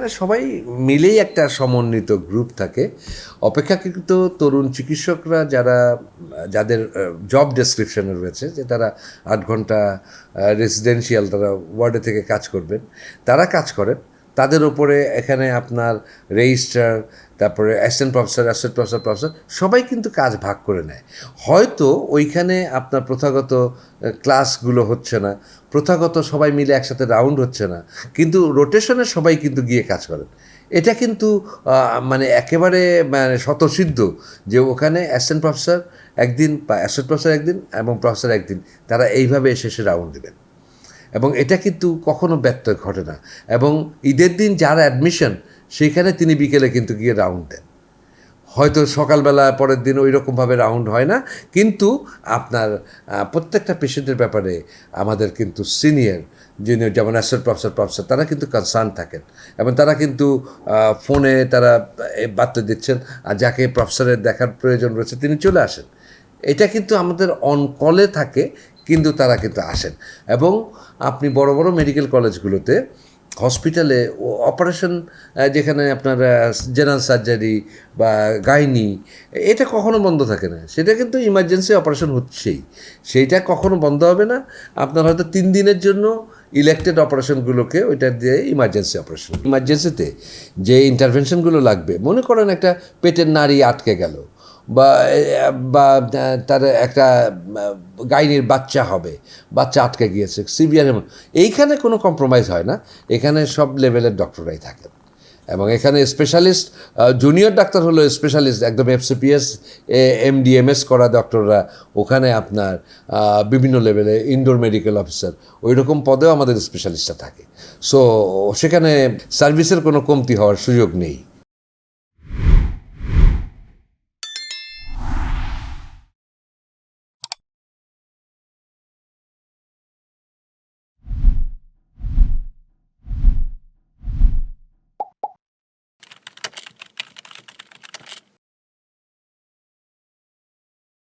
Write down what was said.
মানে সবাই মিলেই একটা সমন্বিত গ্রুপ থাকে। অপেক্ষাকৃত তরুণ চিকিৎসকরা যারা, যাদের জব ডেসক্রিপশনে রয়েছে, যে তারা আট ঘণ্টা রেসিডেন্সিয়াল তারা ওয়ার্ডে থেকে কাজ করবেন, তারা কাজ করেন। তাদের ওপরে এখানে আপনার রেজিস্ট্রার, তারপরে assistant professor assistant professor professor সবাই কিন্তু কাজ ভাগ করে নেয়। হয়তো ওইখানে আপনার প্রথাগত ক্লাসগুলো হচ্ছে না, প্রথাগত সবাই মিলে একসাথে রাউন্ড হচ্ছে না, কিন্তু রোটেশনে সবাই কিন্তু গিয়ে কাজ করেন। এটা কিন্তু মানে একেবারে মানে স্বতঃসিদ্ধ যে ওখানে অ্যাসিস্ট্যান্ট প্রফেসর একদিন বা অ্যাসিস্ট্যান্ট প্রফেসর একদিন এবং প্রফেসর একদিন, তারা এইভাবে এসে এসে রাউন্ড দেবেন। এবং এটা কিন্তু কখনো ব্যত্যয় ঘটে না। এবং ঈদের দিন যার অ্যাডমিশন সেইখানে তিনি বিকেলে কিন্তু গিয়ে রাউন্ড দেন। হয়তো সকালবেলা পরের দিন ওই রকমভাবে রাউন্ড হয় না, কিন্তু আপনার প্রত্যেকটা পেশেন্টের ব্যাপারে আমাদের কিন্তু সিনিয়র যিনি যেমন অ্যাসেট প্রফেসর প্রফেসর তারা কিন্তু কনসার্ন থাকেন। এবং তারা কিন্তু ফোনে তারা বার্তা দিচ্ছেন, আর যাকে প্রফেসরের দেখার প্রয়োজন রয়েছে তিনি চলে আসেন। এটা কিন্তু আমাদের অন কলে থাকে কিন্তু তারা কিন্তু আসেন। এবং আপনি বড় বড় মেডিকেল কলেজগুলোতে হসপিটালে অপারেশন যেখানে আপনার জেনারেল সার্জারি বা গাইনি এটা কখনো বন্ধ থাকে না। সেটা কিন্তু ইমার্জেন্সি অপারেশন হচ্ছেই। সেইটা কখনো বন্ধ হবে না। আপনার হয়তো তিন দিনের জন্য ইলেক্টেড অপারেশনগুলোকে ওইটা দিয়ে ইমার্জেন্সি অপারেশন ইমার্জেন্সিতে যে ইন্টারভেনশনগুলো লাগবে, মনে করেন একটা পেটের নাড়ি আটকে গেল। বা বা, তার একটা, গাইনির বাচ্চা হবে, বাচ্চা আটকে গিয়েছে সিভিয়ার এইখানে কোনো কম্প্রোমাইজ হয় না। এখানে সব লেভেলের ডক্টররাই থাকেন। এবং এখানে স্পেশালিস্ট জুনিয়র ডাক্তার হলো স্পেশালিস্ট একদম এফসিপিএস এমডিএমএস করা ডক্টররা ওখানে আপনার বিভিন্ন লেভেলে ইনডোর মেডিকেল অফিসার ওই রকম পদেও আমাদের স্পেশালিস্টরা থাকে। সো সেখানে সার্ভিসের কোনো কমতি হওয়ার সুযোগ নেই।